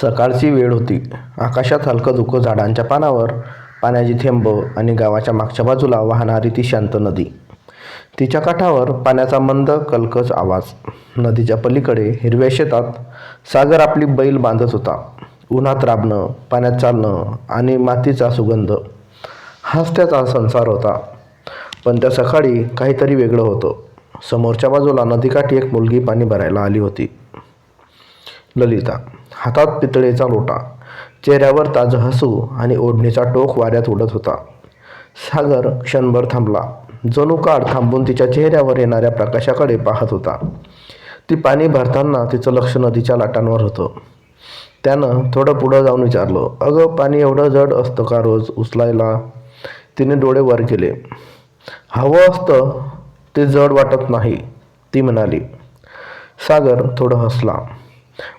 सकाळची वेळ होती. आकाशात हलकं धुकं झाडांच्या पानावर पाण्याची थेंब आणि गावाच्या मागच्या बाजूला वाहणारी ती शांत नदी. तिच्या काठावर पाण्याचा मंद कलकच आवाज. नदीच्या पलीकडे हिरव्या शेतात सागर आपली बैल बांधत होता. उन्हात राबणं पाण्यात चालणं आणि मातीचा सुगंध. हाच त्याचा संसार होता. पण त्या सकाळी काहीतरी वेगळं होतं. समोरच्या बाजूला नदीकाठी एक मुलगी पाणी भरायला आली होती. ललिता हातात पितळेचा लोटा. चेहऱ्यावर ताजं हसू आणि ओढणीचा टोक वाऱ्यात उडत होता. सागर क्षणभर थांबला. जणू काळ थांबून तिच्या चेहऱ्यावर येणाऱ्या प्रकाशाकडे पाहत होता. ती पाणी भरताना तिचं लक्ष नदीच्या लाटांवर होतं. त्यानं थोडं पुढं जाऊन विचारलं अगं पाणी एवढं जड असतं का रोज उचलायला? तिने डोळे वर केले. हवं असतं ते जड वाटत नाही ती म्हणाली. सागर थोडं हसला.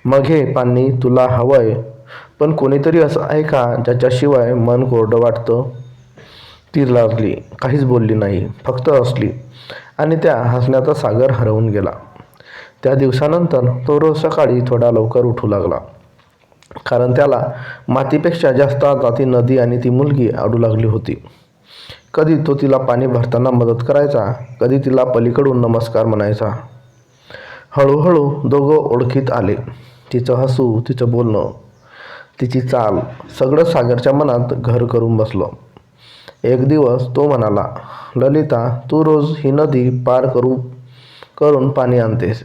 मग हे पाणी तुला हवंय. पण कोणीतरी असं आहे का ज्याच्याशिवाय मन कोरडं वाटतं? ती लागली. काहीच बोलली नाही. फक्त हसली. आणि त्या हसण्याचा सागर हरवून गेला. त्या दिवसानंतर तो रोज सकाळी थोडा लवकर उठू लागला. कारण त्याला मातीपेक्षा जास्त आता ती नदी आणि ती मुलगी आडू लागली होती. कधी तो तिला पाणी भरताना मदत करायचा कधी तिला पलीकडून नमस्कार म्हणायचा. हळूहळू दोघं ओळखीत आले. तिचं हसू तिचं बोलणं तिची चाल सगळं सागरच्या मनात घर करून बसलं. एक दिवस तो म्हणाला ललिता तू रोज ही नदी पार करू करून पाणी आणतेस.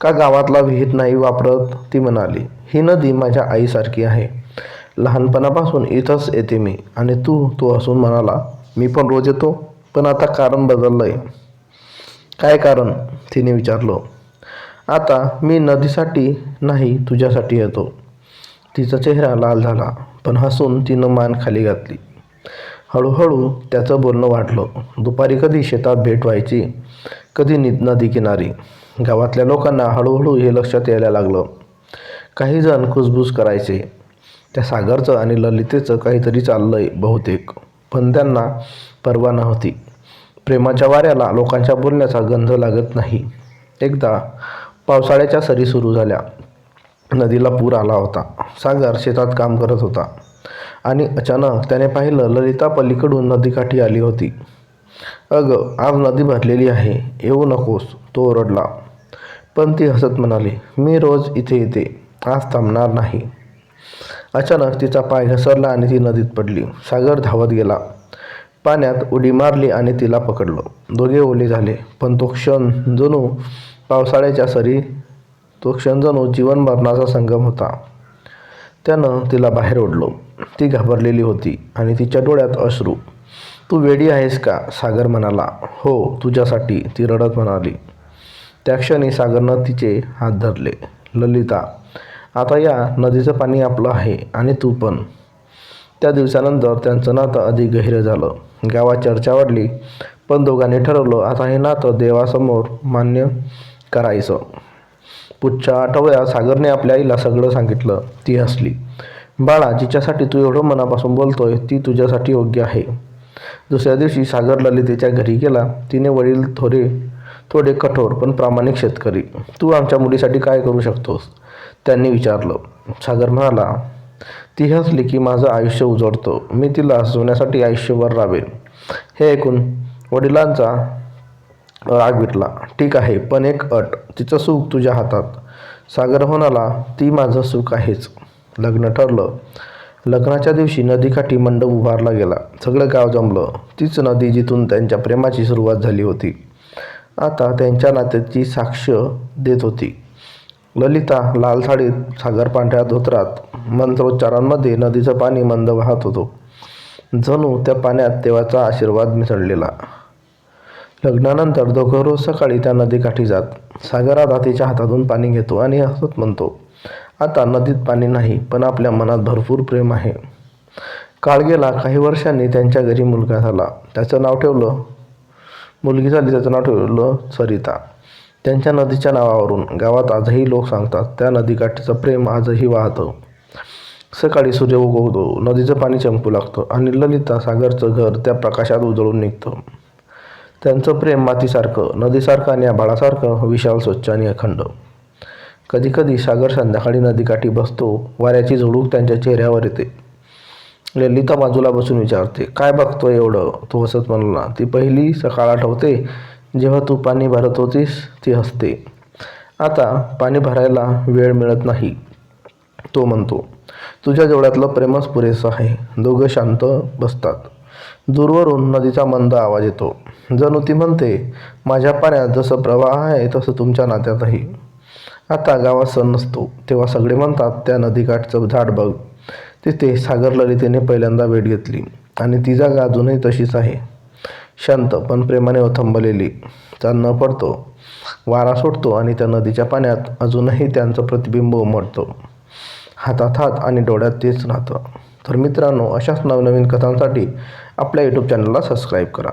का गावातला विहीर नाही वापरत? ती म्हणाली ही नदी माझ्या आईसारखी आहे. लहानपणापासून इथंच येते मी आणि तू तो हसून म्हणाला मी पण रोज येतो पण आता कारण बदललं आहे काय कारण? तिने विचारलं. आता मी नदीसाठी नाही तुझ्यासाठी येतो. तिचा चेहरा लाल झाला पण हसून तिनं मान खाली घातली. हळूहळू त्याचं बोलणं वाढलं. दुपारी कधी शेतात भेट व्हायची कधी नि नदी किनारी. गावातल्या लोकांना हळूहळू हे लक्षात यायला लागलं. काही जण कुसबुस करायचे. त्या सागरचं आणि ललितेचं काहीतरी चाललंय बहुतेक पण त्यांना परवा नव्हती. प्रेमाच्या वाऱ्याला लोकांच्या बोलण्याचा गंध लागत नाही. एकदा पावसाळ्याच्या सरी सुरू झाल्या. नदीला पूर आला होता. सागर शेतात काम करत होता आणि अचानक त्याने पाहिलं ललिता पलीकडून नदीकाठी आली होती. अगं आज नदी भरलेली आहे. येऊ नकोस तो ओरडला. पण ती हसत म्हणाली मी रोज इथे येते. आज थांबणार नाही. अचानक तिचा पाय घसरला आणि ती नदीत पडली. सागर धावत गेला. पाण्यात उडी मारली आणि तिला पकडलं. दोघे ओले झाले पण तो क्षण जणू पावसाळ्याच्या सरी तो क्षण जणू जीवन मरणाचा संगम होता. त्यानं तिला बाहेर ओढलो. ती घाबरलेली होती आणि तिच्या डोळ्यात अश्रू. तू वेडी आहेस का? सागर म्हणाला. हो तुझ्यासाठी ती रडत म्हणाली. त्या क्षणी सागरनं तिचे हात धरले. ललिता आता या नदीचं पाणी आपलं आहे आणि तू पण. त्या दिवसानंतर त्यांचं नातं अधिक गहिरं झालं. गावात चर्चा वाढली पण दोघांनी ठरवलं आता हे नातं देवासमोर मान्य करायचं. पुढच्या आठवड्यात सागरने आपल्या आईला सगळं सांगितलं. ती हसली. बाळा जिच्यासाठी तू एवढं मनापासून बोलतोय ती तुझ्यासाठी योग्य आहे. दुसऱ्या दिवशी सागर ललितेच्या घरी गेला. तिने वडील थोडे थोडे कठोर पण प्रामाणिक शेतकरी. तू आमच्या मुलीसाठी काय करू शकतोस? त्यांनी विचारलं. सागर म्हणाला ती हसली की माझं आयुष्य उजळतं मी तिला हसवण्यासाठी आयुष्यभर राबेन हे ऐकून वडिलांचा राग विटला. ठीक आहे पण एक अट. तिचं सुख तुझ्या हातात. सागर होणाला ती माझं सुख आहेच. लग्न ठरलं. लग्नाच्या दिवशी नदीकाठी मंडप उभारला गेला. सगळं गाव जमलं. तीच नदी जिथून त्यांच्या प्रेमाची सुरुवात झाली होती. आता त्यांच्या नात्याची साक्ष देत होती. ललिता लाल साडीत सागर पांढऱ्या धोत्रात मंत्रोच्चारांमध्ये नदीचं पाणी मंद वाहत होतो. जणू त्या पाण्यात देवाचा आशीर्वाद मिसळलेला. लग्नानंतर दोघं रोज सकाळी त्या नदीकाठी जात. सागरात हातीच्या हातातून पाणी घेतो आणि हसत म्हणतो आता नदीत पाणी नाही पण आपल्या मनात भरपूर प्रेम आहे. काळ गेला काही वर्षांनी त्यांच्या घरी मुलगा झाला. त्याचं नाव ठेवलं मुलगी झाली त्याचं नाव ठेवलं सरिता. त्यांच्या नदीच्या नावावरून गावात आजही लोक सांगतात त्या नदीकाठीचं प्रेम आजही वाहतं. सकाळी सूर्य उगवतो नदीचं पाणी चमकू लागतं आणि ललिता सागरचं घर त्या प्रकाशात उजळून निघतं. त्यांचं प्रेम मातीसारखं नदीसारखं आणि आभाळासारखं विशाल स्वच्छ आणि अखंड. कधीकधी सागर संध्याकाळी नदीकाठी बसतो वाऱ्याची झुळूक त्यांच्या चेहऱ्यावर येते. ललिता बाजूला बसून विचारते काय बघतो एवढं तो हसत म्हणाला ती पहिली सकाळ आठवते जेव्हा तू पाणी भरत होतीस ती हसते. आता पाणी भरायला वेळ मिळत नाही. तो म्हणतो तुझ्या जेवढ्यातलं प्रेमच पुरेसं आहे दोघं शांत बसतात. दूरवरून नदीचा मंद आवाज येतो. जणू ती म्हणते माझ्या पाण्यात जसं प्रवाह आहे तसं तुमच्या नात्यातही. आता गावात सण नसतो तेव्हा सगळे म्हणतात त्या नदीकाठचं झाड बघ. तिथे सागर ललितेने पहिल्यांदा भेट घेतली आणि ती जागा अजूनही तशीच आहे. शांत पण प्रेमाने ओथंबलेली चांदणं न पडतो वारा सुटतो आणि त्या नदीच्या पाण्यात अजूनही त्यांचं प्रतिबिंब उमटतं. हातात हात आणि डोळ्यात तेच राहतं. तर मित्रांनो अशाच नवनवीन कथांसाठी आपल्या यूट्यूब चॅनलला सबस्क्राईब करा.